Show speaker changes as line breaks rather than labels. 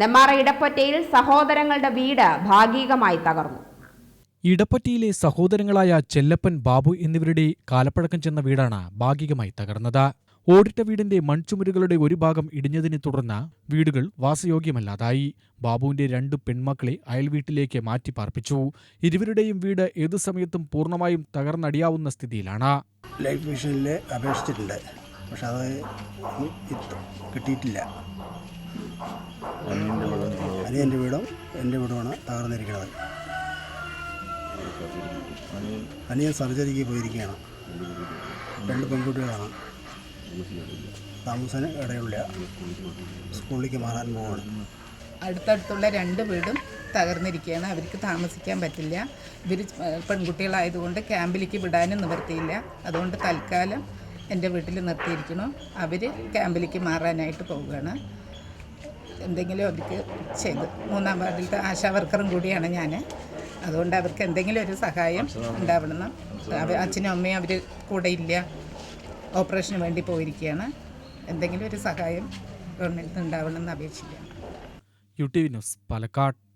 നെമ്മാറ ഇടപ്പറ്റയിൽ സഹോദരങ്ങളുടെ വീട് ഭാഗികമായി തകർന്നു.
ഇടപ്പറ്റിയിലെ സഹോദരങ്ങളായ ചെല്ലപ്പൻ ബാബു എന്നിവരുടെ കാലപ്പഴക്കം ചെന്ന വീടാണ് ഭാഗികമായി തകർന്നത്. ഓടിട്ട വീടിന്റെ മൺചുമരുകളുടെ ഒരു ഭാഗം ഇടിഞ്ഞതിനെ തുടർന്ന് വീടുകൾ വാസയോഗ്യമല്ലാതായി. ബാബുവിന്റെ രണ്ട് പെൺമക്കളെ അയൽവീട്ടിലേക്ക് മാറ്റി പാർപ്പിച്ചു ഇരുവരുടെയും വീട് ഏതു സമയത്തും പൂർണമായും തകർന്നടിയാവുന്ന സ്ഥിതിയിലാണ്.
ലൈഫ് മിഷനിൽ അപേക്ഷിച്ചിട്ടുണ്ട്. പക്ഷെ അത് കിട്ടിയിട്ടില്ല. അനിയന്റെ വീടും എന്റെ വീടുമാണ് തകർന്നിരിക്കുന്നത്. അനിയൻ സർജറിക്ക് പോയിരിക്കുകയാണ്. രണ്ട് പെൺകുട്ടികളാണ്. താമസന് ഇടയുള്ള സ്കൂളിലേക്ക് മാറാൻ പോവാണ്.
അടുത്തടുത്തുള്ള രണ്ട് വീടും തകർന്നിരിക്കുകയാണ്. അവർക്ക് താമസിക്കാൻ പറ്റില്ല. ഇവർ പെൺകുട്ടികളായതുകൊണ്ട് ക്യാമ്പിലേക്ക് വിടാനും നിവർത്തിയില്ല. അതുകൊണ്ട് തൽക്കാലം എന്റെ വീട്ടിൽ നിർത്തിയിരിക്കണം അവർ ക്യാമ്പിലേക്ക് മാറാനായിട്ട് പോവുകയാണ്. എന്തെങ്കിലും അവർക്ക് ചെയ്ത്. മൂന്നാം വാർഡിലത്തെ ആശാ വർക്കറും കൂടിയാണ് ഞാൻ. അതുകൊണ്ട് അവർക്ക് എന്തെങ്കിലും ഒരു സഹായം ഉണ്ടാവണം. അച്ഛനും അമ്മയും. അവർ കൂടെ ഇല്ല. ഓപ്പറേഷന് വേണ്ടി പോയിരിക്കുകയാണ്. എന്തെങ്കിലും ഒരു സഹായം ഗവൺമെന്റ് ഉണ്ടാവണമെന്ന് അപേക്ഷിക്കുകയാണ്.
U T V news Palakkad.